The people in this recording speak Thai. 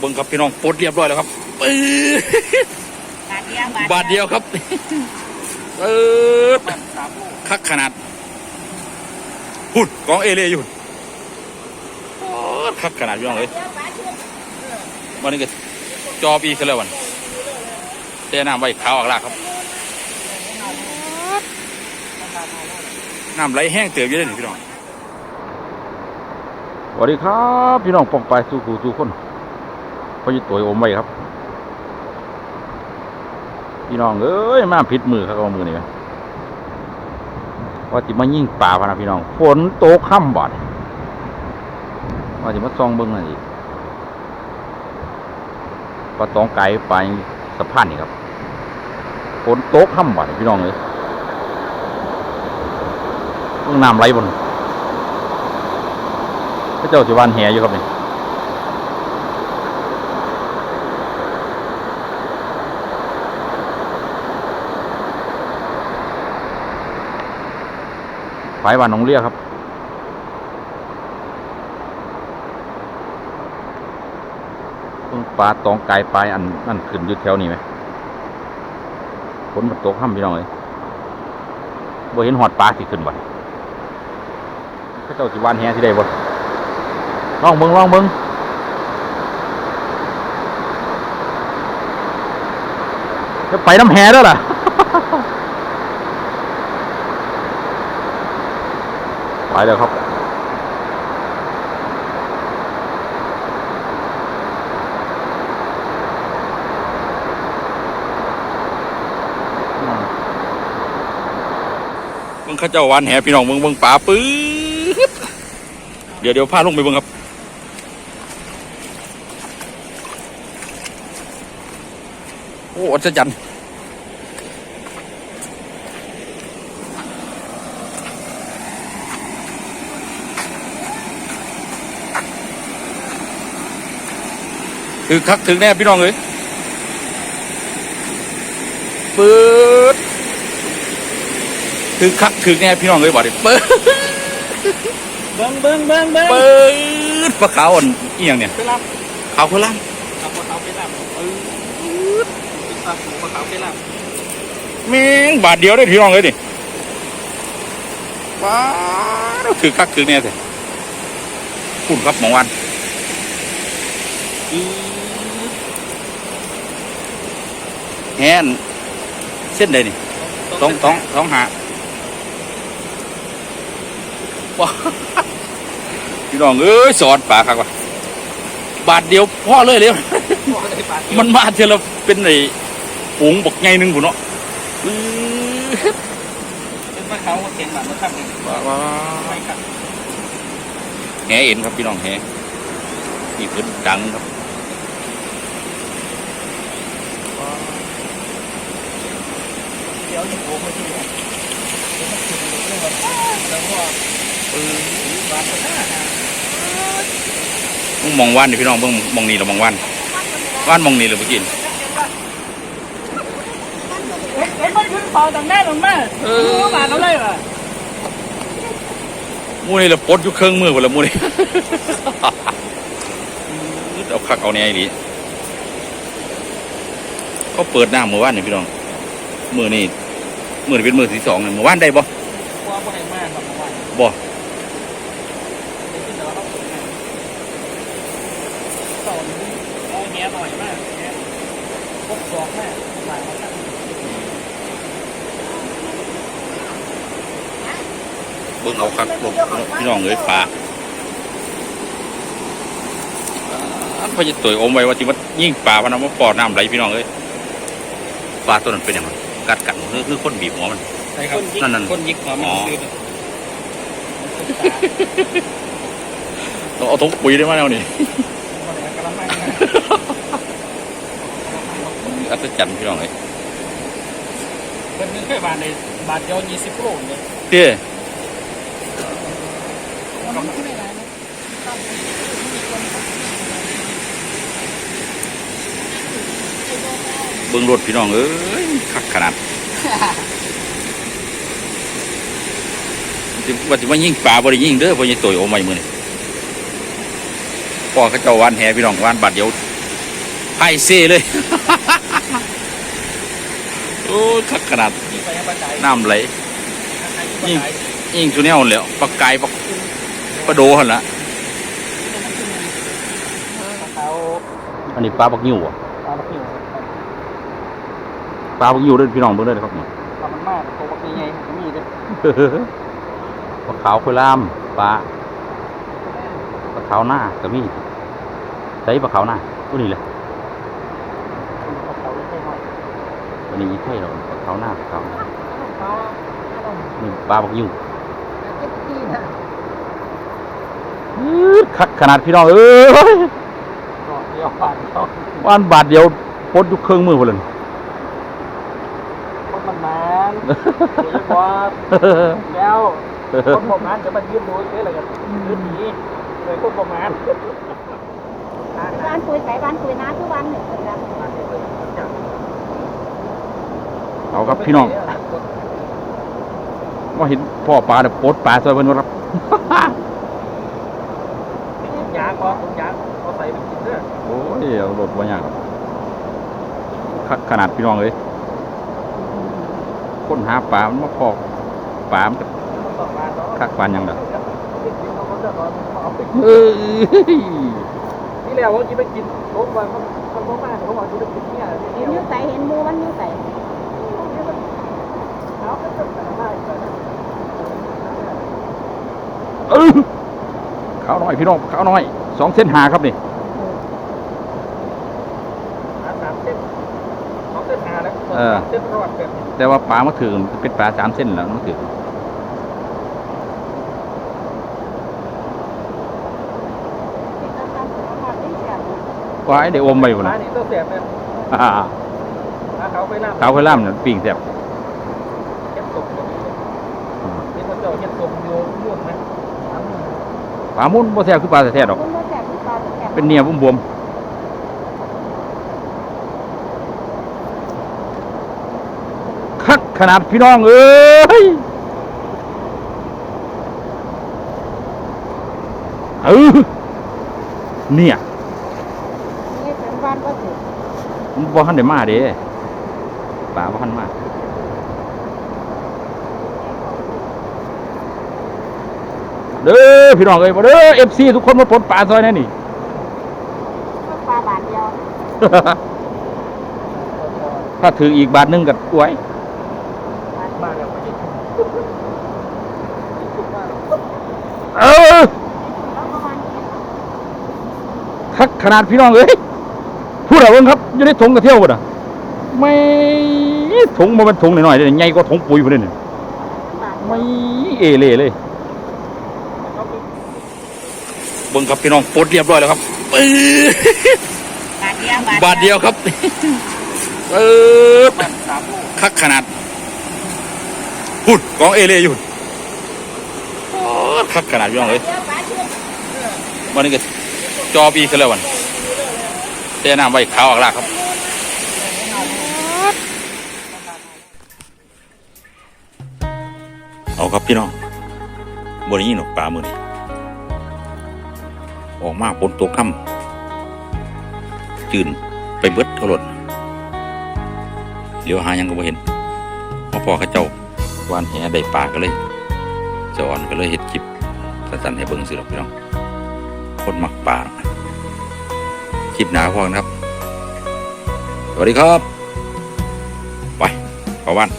เบิ้งครับพี่น้องปลดเรียบร้อยแล้วครับปื๊ดบาทเดียวบาทเดียวครับเออคักขนาดหุ่นกองเอเล่อยู่คักขนาดพี่น้องเลยวันนี้ก็จอบอีกแล้ววันเต้น้ำไว้ขาวอักลาครับน้ำไหลแห้งเติบเยอะเลยนี่พี่น้องสวัสดีครับ พี่น้องปองไปสู่กูสู่คน พอจะตัวอมไว้ครับ พี่น้องเอ้ยมาผิดมือครับเอามือนี่ว่าจิมายิ่งป่าพะนะพี่น้อง ฝนโตกค่ำบ่อนว่าจิมาซองเบิ้งนั่นอีกว่าตองไก่ไปสะพานนี่ครับฝนโตกค่ำบ่อนพี่น้องเลยเพิ่งน้ำไหลบนพระเจ้าสิวานแหอยู่ครับนี่ ฝายหวานหนองเรียครับเพิ่งปลาตองกายปลายอันนั่นขึ้นอยู่แถวนี้ไหมฝนมันตกห้ำพี่น้องเลยบ่เห็นหอดปลาสิขึ้นบ่พระเจ้าสิหวานแหสิได้บ่ลองเบิ่งลองเบิ่งจะไปน้ำแหแล้วล่ะ ไปแล้วครับเบิ่งข้าเจ้าวานแหพี่น้องเบิ่งเบิ่งป่าปื๊ดเดี๋ยวเดี๋ยวพาลงไปเบิ่งครับโอ้อัศจรรย์ ถึงคักถึงแน่พี่น้องเอ้ยปื๊ดถึงคักถึงแน่พี่น้องเลยบอกดิเปิดเบิ้งเบิ้งเบิ้งเบิ้งเปิดปลาขาวอ่อนอีหยังเนี่ยไปรับขาวโคราชขับเขาไปรับเออตาหูเขาไปรับแม่งบาทเดียวได้พี่น้องเลยดิว้าดถึงคักถึงแน่สิคุณครับหมองวัน แฮนเส้นใดนี่ต้องต้องต้องหาว้าพี่น้องเอ้ยสอนป่าครับว่าบาทเดียวพ่อเลยเลยมันมาเทอละเป็นไอ้ฝูงบกไงหนึ่งผุนเนาะอื้อเป็นว่าเขาเขียนแบบมาทำเองว้าว้าไม่ครับแหเอ็นครับพี่น้องแหนี่พื้นดังครับ เดี๋ยวอยู่โอ้ไม่ที่เนี่ยแล้วก็ปืนบาทหน้ามึงมองว่านดิพี่น้องเบิ่งมองนี่เรามองว่านว่านมองนี่เลยเมื่อกี้เห็นมันขึ้นคอตรงแม่ตรงแม่รู้บาทเราเลยว่ะมูนี่เราปดอยู่เครื่องมือหมดแล้วมูนี่เอาคักเอาแน่อีหลีเขาเปิดหน้าเมื่อวานนี่พี่น้องมือนี่ มือนี่เป็นมือที่สองนี่เมื่อวานได้บ่กลัวบ่ได้มากครับว่าบ่ได้ขึ้นแล้วเขาส่งมาต่อนี้เอาแง่หน่อยมากแง่พกสองมากหลายเขาตั้งเบิ่งเอาคักลงพี่น้องเอ้ยปลาอันพอจะตัวอมไว้ว่าที่มันยิ่งปลาพะนะว่าปอดน้ำไหลพี่น้องเอ้ยปลาตัวนั้นเป็นยังไง กัดกันคือคือคนบีบหัวมัน ใช่ครับ นั่นนั่นคนยิกหัวมันอ๋อ คือต้องเอาถุงปุ๋ยได้ไหมเอานี่คนไหนกระมังนะอัศจรรย์พี่น้องเอ้ยคนนึงเคยบาทในบาทเดียวยี่สิบโลเลยเตี้ย เบิ่งรถพี่น้องเอ้ยคักขนาดสิว่าจะมายิงปลาบ่ได้ยิงเด้อเพราะยังตัวโอมไว้มือนี่พ่อเขาเจ้าหวานแหพี่น้องหวานบาดเดียวไพ่เซ่เลย โอ้ยคักขนาดนี่ไปยังปลาใจน้ำไหลปลายิ่งใจยิ่งชุแนวแหล้วปลากไก่ปลาปลาโดหันละเขาอันนี้ปลาบักยิ้วอะปลาบักหิว ปลาบักยิ้วเด้อพี่น้องเบิ่งเด้อครับนี่ปลามันมากตัวบักใหญ่ๆก็มีเด้อปลาขาวคุยลามปลาปลาขาวหน้าก็มีใส่ปลาขาวหน้าตัวนี้เลยปลาเขาไม่ใช่น้อยตัวนี้อีกเท่เราปลาขาวหน้าปลาขาวหน้าปลานี่ปลาบักยิ้วเจ็ดจีนะอื้อคักขนาดพี่น้องเอ้ยดอกเดียวปลาเดียววันบาทเดียวพดอยู่เครื่องมือพุ่นเลย คนมันมันเรียกว่า แล้วคนประมาณจะมายืนดูเฉยเลยกันยืนหนีเลยคนประมาณบ้านคุยไก่บ้านคุยนะทุกวันเนี่ยคนละเอาครับพี่น้องว่าเห็นพ่อปลาเนี่ยปลดปลาซอยเพิ่นครับยางก็ยางเอาใส่ไปกินเด้อโอ้ยเอารถว่ายากคักขนาดพี่น้องเลย ค้นหาปลามันมาพอกปลามันก็ต่อมาเนาะคักปานหยังดอกเอาคนเดือดร้อนเอาไปเอ้ยที่แล้วว่ากินไปกินรถวันมันมันมากเขาบอกกินไปกินเนี่ยเห็นนิ้วใส่เห็นมูมันนิ้วใส่เอาก็จะได้เออขาวน้อยพี่น้องขาวน้อยสองเส้นหาครับนี่ สามเส้นสองเส้นหาแล้วเส้นรอด แบบแต่ว่าปลามาถือเป็นปลาสามเส้นแล้วมาถือที่เราทำของเราที่เสียบว่าไอ้เดี๋ยวอมไปพุ่นร้านะนนี้ต้องเสียบเลยอ่าร้านเขาไปล่าขาวไปล่ามเนี่ยปิ้งแซ่บเฮ็ดส่งก็มีนี่เขาเจ้าเฮ็ดส่งอยู่ม่วนไหมปลามุนบ่แซ่บคือปลาแท้ๆดอกคุณก็แสบที่ปลาแสบเป็นเนียบวมๆคัก ขนาดพี่น้อง เอ้ยเออเนี่ยนี่เป็นบ้านก็ถือมันบ่ทันได้มาเด้ปลาบ่ทันมาเด้อพี่น้องเอ้ยมาเด้อ FC ทุกคนมาปลดปลาซอยแน่นี่ปลาบาทเดียว ถ้าถืออีกบาทหนึงก็อวย มาแล้วไม่ได้ เออแล้วประมาณนี้คักขนาดพี่น้องเอ้ยพูดเอาเบิ่งครับอยู่ในถุงกระเที่ยวบ่น่ะไม่ถุงมันเป็นถุงหน่อยๆเด้ใหญ่กว่าถุงปุ๋ยพุ่นเด้นี่บาทไม่เอเล่เลยเบิ่งครับพี่น้องปลดเรียบร้อยแล้วครับปื๊ดบาทเดียวบาทเดียวครับเออสามลูกคักขนาดพุ่นกองเอเล่อยู่โอ้ คักขนาดพี่น้องเอ้ยวันนี้ก็จอปีกันแล้ววันเตะน้ำไว้ขาวออกลากครับเอาครับพี่น้องบนนี้หนกปลามือนี่ออกมาฝนตกค่ำจืนไปเบิดเท่าหลดเดี๋ยวหายังก็บ่เห็นพอพอข้าเจ้าวานแหได้ปลาก็เลยจะอ่อนก็เลยเห็ดคลิป สั้นๆให้เบิ่งสิหรอกพี่น้องคนมักป่าคลิปหนาพอกันครับ สวัสดีครับ ไปเข้าบ้าน